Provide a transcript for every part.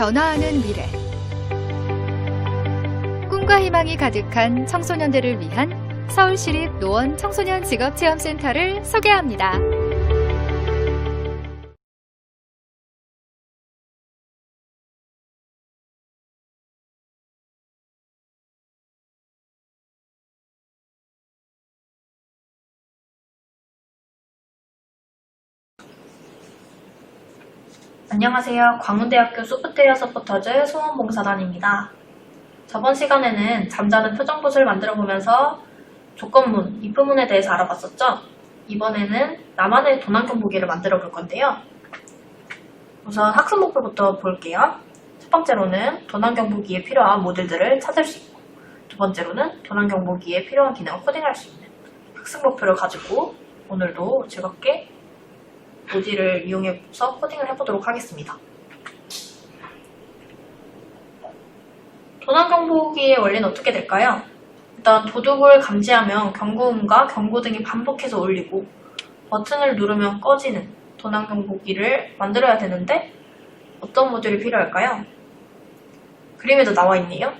변화하는 미래. 꿈과 희망이 가득한 청소년들을 위한 서울시립 노원 청소년 직업체험센터를 소개합니다. 안녕하세요. 광운대학교 소프트웨어 서포터즈 소원봉사단입니다. 저번 시간에는 잠자는 표정봇을 만들어 보면서 조건문, 입부문에 대해서 알아봤었죠? 이번에는 나만의 도난경 보기를 만들어 볼 건데요. 우선 학습 목표부터 볼게요. 첫 번째로는 도난경 보기에 필요한 모듈들을 찾을 수 있고 두 번째로는 도난경 보기에 필요한 기능을 코딩할 수 있는 학습 목표를 가지고 오늘도 즐겁게 모듈을 이용해서 코딩을 해보도록 하겠습니다. 도난 경보기의 원리는 어떻게 될까요? 일단 도둑을 감지하면 경고음과 경고 등이 반복해서 울리고 버튼을 누르면 꺼지는 도난 경보기를 만들어야 되는데 어떤 모듈이 필요할까요? 그림에도 나와 있네요.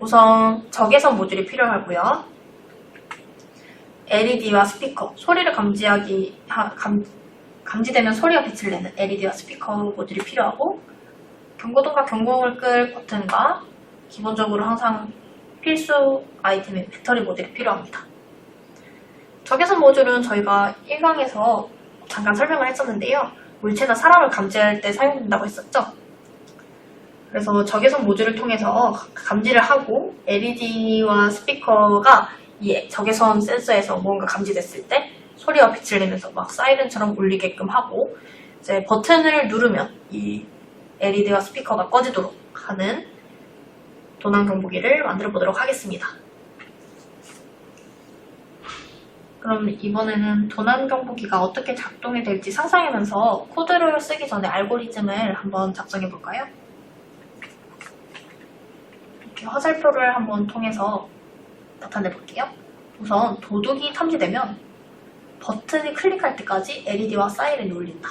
우선 적외선 모듈이 필요하고요. LED와 스피커, 소리를 감지하기, 하- 감, 감지되면 소리가 빛을 내는 LED와 스피커 모듈이 필요하고, 경고등과 경고음을 끌 버튼과 기본적으로 항상 필수 아이템의 배터리 모듈이 필요합니다. 적외선 모듈은 저희가 1강에서 잠깐 설명을 했었는데요. 물체나 사람을 감지할 때 사용된다고 했었죠. 그래서 적외선 모듈을 통해서 감지를 하고 LED와 스피커가 이 적외선 센서에서 뭔가 감지됐을 때 소리와 빛을 내면서 막 사이렌처럼 울리게끔 하고 이제 버튼을 누르면 이 LED와 스피커가 꺼지도록 하는 도난 경보기를 만들어 보도록 하겠습니다. 그럼 이번에는 도난 경보기가 어떻게 작동이 될지 상상하면서 코드를 쓰기 전에 알고리즘을 한번 작성해 볼까요? 이렇게 화살표를 한번 통해서 나타내 볼게요. 우선 도둑이 탐지되면 버튼을 클릭할 때까지 LED와 사이렌이 울린다.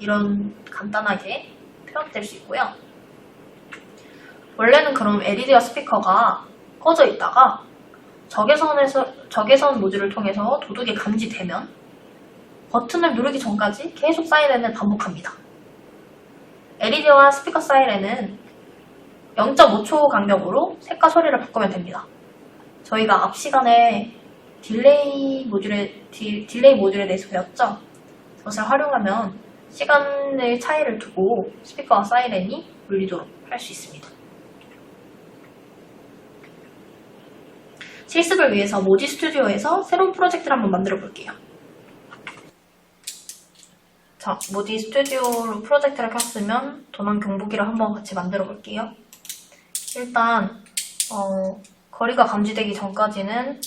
이런 간단하게 표현될 수 있고요. 원래는 그럼 LED와 스피커가 꺼져 있다가 적외선에서 적외선 모듈을 통해서 도둑이 감지되면 버튼을 누르기 전까지 계속 사이렌을 반복합니다. LED와 스피커 사이렌은 0.5초 간격으로 색과 소리를 바꾸면 됩니다. 저희가 앞 시간에 딜레이 모듈에 딜, 딜레이 모듈에 대해서 배웠죠. 그것을 활용하면 시간의 차이를 두고 스피커와 사이렌이 울리도록 할 수 있습니다. 실습을 위해서 모지 스튜디오에서 새로운 프로젝트를 한번 만들어 볼게요. 자, 모지 스튜디오로 프로젝트를 켰으면 도난 경보기를 한번 같이 만들어 볼게요. 일단 어, 거리가 감지되기 전까지는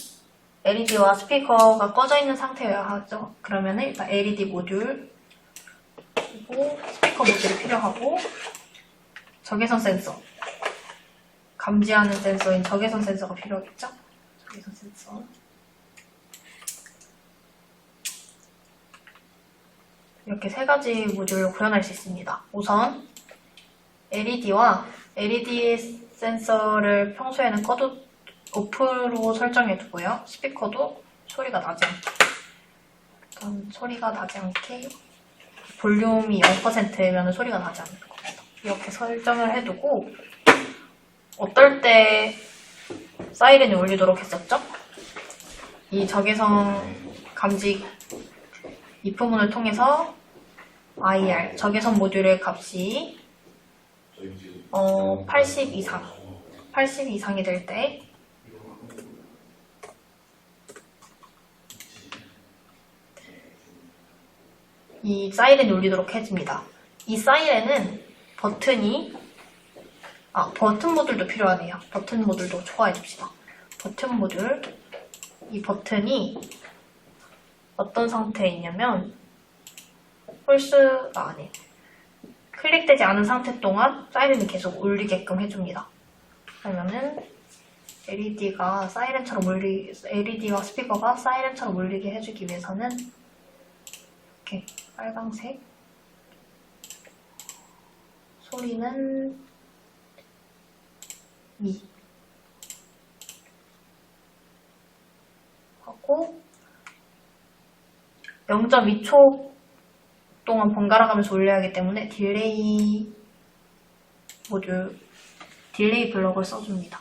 LED와 스피커가 꺼져 있는 상태여야 하죠. 그러면 일단 LED 모듈 그리고 스피커 모듈이 필요하고 적외선 센서 감지하는 센서인 적외선 센서가 필요하겠죠? 적외선 센서 이렇게 세 가지 모듈을 구현할 수 있습니다. 우선 LED와 LED 센서를 평소에는 꺼도 오프로 설정해 두고요. 스피커도 소리가 나지 않게 소리가 나지 않게 볼륨이 0%면 소리가 나지 않는 겁니다. 이렇게 설정을 해두고 어떨 때 사이렌이 울리도록 했었죠? 이 적외선 감지 입부문을 통해서 IR 적외선 모듈의 값이 어, 80 이상 80 이상이 될 때 이 사이렌이 울리도록 해줍니다. 이 사이렌은 버튼이 아 버튼 모듈도 필요하네요. 버튼 모듈도 초과해 줍시다. 버튼 모듈 이 버튼이 어떤 상태에 있냐면 홀스가 아니에요. 클릭되지 않은 상태 동안 사이렌이 계속 울리게끔 해줍니다. 그러면은 LED가 사이렌처럼 울리, LED와 스피커가 사이렌처럼 울리게 해주기 위해서는 이렇게 빨강색 소리는 미 하고 0.2초 동안 번갈아 가면서 올려야 하기 때문에 딜레이 모듈 딜레이 블럭을 써줍니다.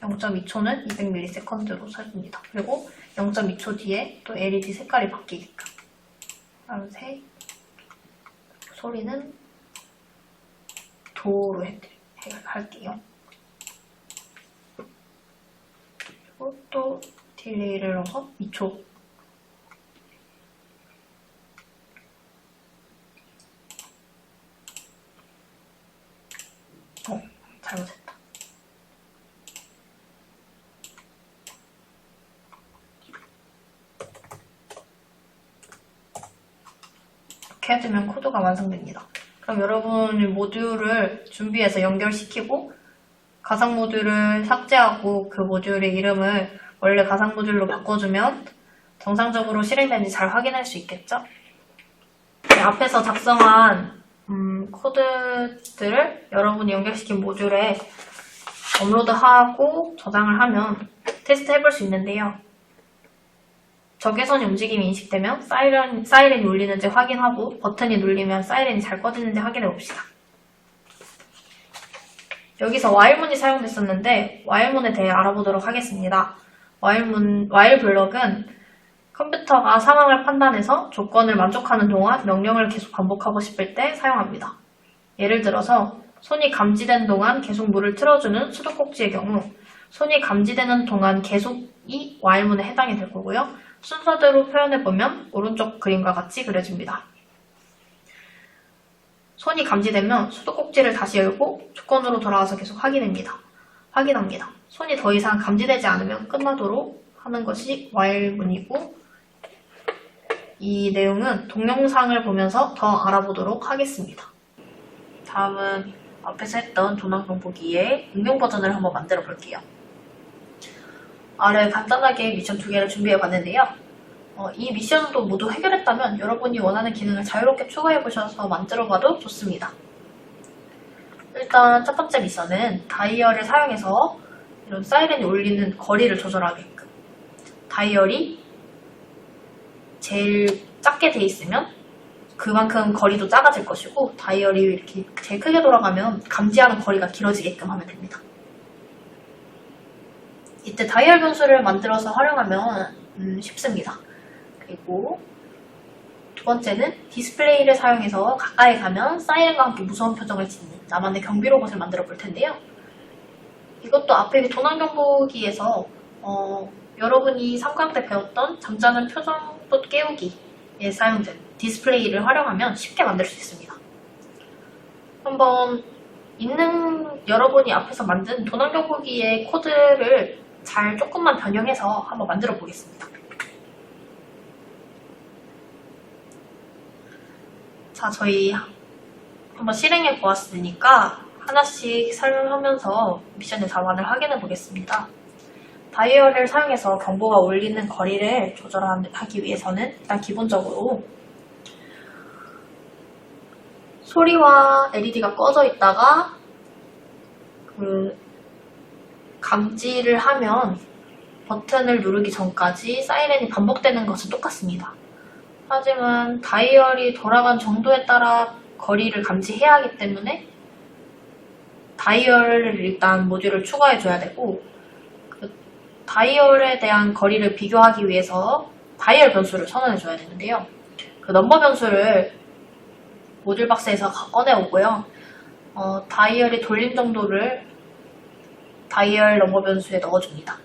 0.2초는 200ms로 써줍니다. 그리고 0.2초 뒤에 또 LED 색깔이 바뀌게끔 파란색 소리는 도로 해, 해- 할게요. 그리고 또 딜레이를 넣어서 2초 어, 잘못했다. 해주면 코드가 완성됩니다. 그럼 여러분이 모듈을 준비해서 연결시키고 가상 모듈을 삭제하고 그 모듈의 이름을 원래 가상 모듈로 바꿔주면 정상적으로 실행되는지 잘 확인할 수 있겠죠? 네, 앞에서 작성한 음, 코드들을 여러분이 연결시킨 모듈에 업로드하고 저장을 하면 테스트 해볼 수 있는데요. 적외선이 움직임이 인식되면 사이렌, 사이렌이 울리는지 확인하고 버튼이 눌리면 사이렌이 잘 꺼지는지 확인해 봅시다. 여기서 와일문이 사용됐었는데 와일문에 대해 알아보도록 하겠습니다. 와일문, 와일 블럭은 컴퓨터가 상황을 판단해서 조건을 만족하는 동안 명령을 계속 반복하고 싶을 때 사용합니다. 예를 들어서 손이 감지된 동안 계속 물을 틀어주는 수도꼭지의 경우 손이 감지되는 동안 계속이 와일문에 해당이 될 거고요. 순서대로 표현해보면 오른쪽 그림과 같이 그려집니다. 손이 감지되면 수도꼭지를 다시 열고 조건으로 돌아와서 계속 확인합니다. 확인합니다. 손이 더 이상 감지되지 않으면 끝나도록 하는 것이 와일문이고 이 내용은 동영상을 보면서 더 알아보도록 하겠습니다. 다음은 앞에서 했던 도난경보기의 응용 버전을 한번 만들어 볼게요. 아래 간단하게 미션 두 개를 준비해 봤는데요. 어, 이 미션도 모두 해결했다면 여러분이 원하는 기능을 자유롭게 추가해 보셔서 만들어 봐도 좋습니다. 일단 첫 번째 미션은 다이얼을 사용해서 이런 사이렌이 울리는 거리를 조절하게끔 다이얼이 제일 작게 돼 있으면 그만큼 거리도 작아질 것이고 다이얼이 이렇게 제일 크게 돌아가면 감지하는 거리가 길어지게끔 하면 됩니다. 이때 다이얼 변수를 만들어서 활용하면 음, 쉽습니다. 그리고 두 번째는 디스플레이를 사용해서 가까이 가면 사이렌과 함께 무서운 표정을 짓는 나만의 경비 로봇을 만들어 볼 텐데요. 이것도 앞에 도난 경보기에서 어, 여러분이 3강 때 배웠던 잠자는 표정봇 깨우기에 사용된 디스플레이를 활용하면 쉽게 만들 수 있습니다. 한번 있는 여러분이 앞에서 만든 도난 경보기의 코드를 잘 조금만 변형해서 한번 만들어 보겠습니다. 자, 저희 한번 실행해 보았으니까 하나씩 설명하면서 미션의 자반을 확인해 보겠습니다. 다이얼을 사용해서 경보가 울리는 거리를 조절하기 위해서는 일단 기본적으로 소리와 LED가 꺼져 있다가 그 감지를 하면 버튼을 누르기 전까지 사이렌이 반복되는 것은 똑같습니다. 하지만 다이얼이 돌아간 정도에 따라 거리를 감지해야 하기 때문에 다이얼을 일단 모듈을 추가해 줘야 되고 그 다이얼에 대한 거리를 비교하기 위해서 다이얼 변수를 선언해 줘야 되는데요. 그 넘버 변수를 모듈 박스에서 꺼내 오고요. 어, 다이얼이 돌림 정도를 다이얼 넘버 변수에 넣어줍니다.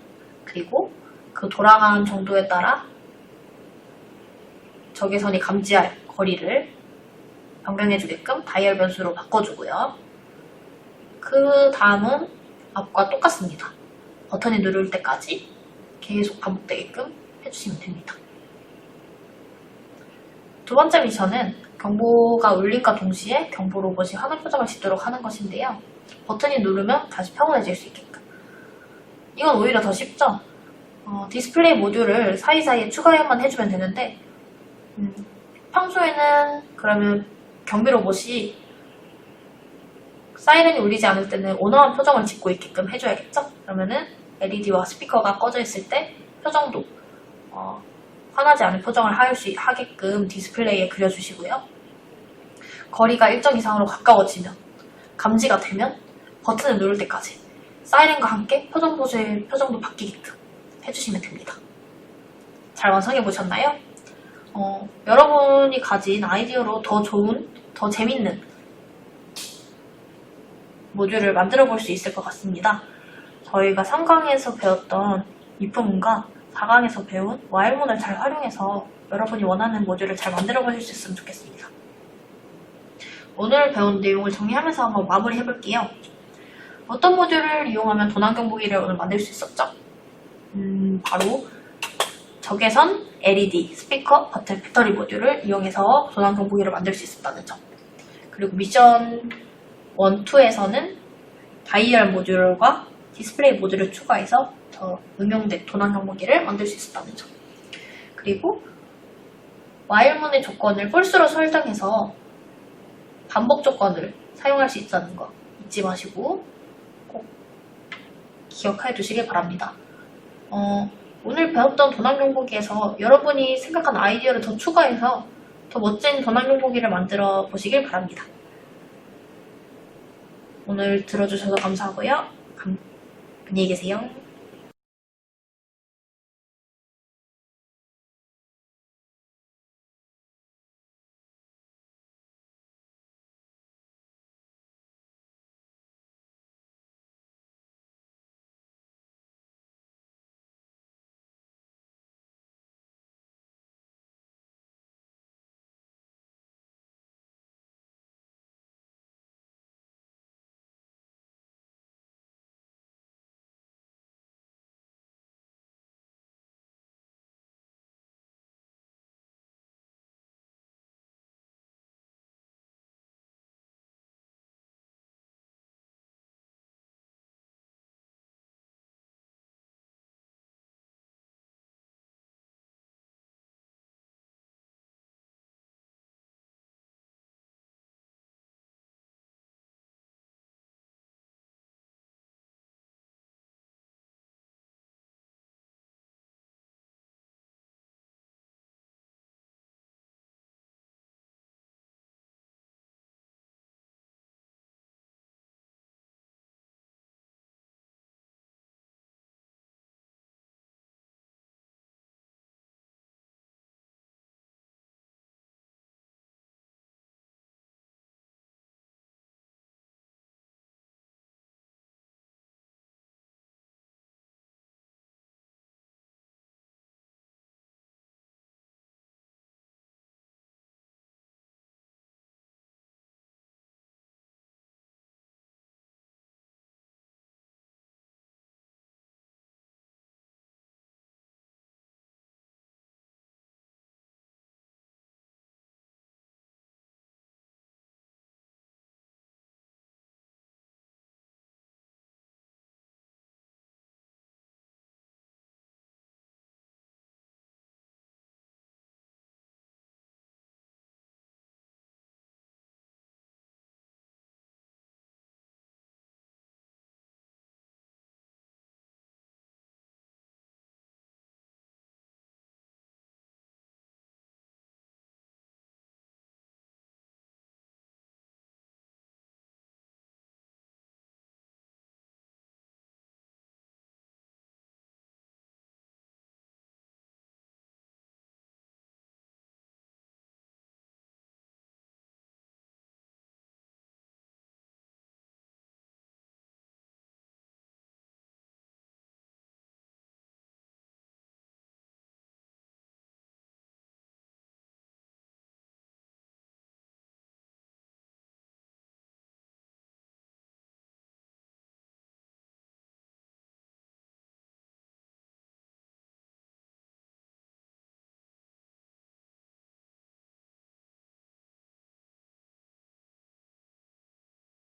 그리고 그 돌아가는 정도에 따라 적외선이 감지할 거리를 변경해주게끔 다이얼 변수로 바꿔주고요. 그 다음은 앞과 똑같습니다. 버튼이 누를 때까지 계속 반복되게끔 해주시면 됩니다. 두 번째 미션은 경보가 울림과 동시에 경보 로봇이 화면 표정을 짓도록 하는 것인데요. 버튼이 누르면 다시 평온해질 수 있게끔. 이건 오히려 더 쉽죠? 어, 디스플레이 모듈을 사이사이에 추가만 해주면 되는데 음, 평소에는 그러면 경비 로봇이 사이렌이 울리지 않을 때는 온화한 표정을 짓고 있게끔 해줘야겠죠? 그러면은 LED와 스피커가 꺼져 있을 때 표정도 어, 화나지 않은 표정을 할 수, 하게끔 디스플레이에 그려주시고요. 거리가 일정 이상으로 가까워지면 감지가 되면 버튼을 누를 때까지 사이렌과 함께 표정 보수의 표정도 바뀌게끔 해주시면 됩니다. 잘 완성해 보셨나요? 어, 여러분이 가진 아이디어로 더 좋은, 더 재밌는 모듈을 만들어 볼 수 있을 것 같습니다. 저희가 3강에서 배웠던 이품문과 4강에서 배운 와일문을 잘 활용해서 여러분이 원하는 모듈을 잘 만들어 보실 수 있으면 좋겠습니다. 오늘 배운 내용을 정리하면서 한번 마무리 해볼게요. 어떤 모듈을 이용하면 도난경 보기를 오늘 만들 수 있었죠? 음, 바로 적외선, LED, 스피커, 배터리 모듈을 이용해서 도난경 보기를 만들 수 있었다는 점. 그리고 미션 1, 2에서는 다이얼 모듈과 디스플레이 모듈을 추가해서 더 응용된 도난 경 보기를 만들 수 있었다는 점. 그리고 와일문의 조건을 폴스로 설정해서 반복 조건을 사용할 수 있다는 거 잊지 마시고 꼭 기억해 두시길 바랍니다. 어, 오늘 배웠던 도난 경보기에서 여러분이 생각한 아이디어를 더 추가해서 더 멋진 도난 경보기를 만들어 보시길 바랍니다. 오늘 들어주셔서 감사하고요. 감- 안녕히 계세요.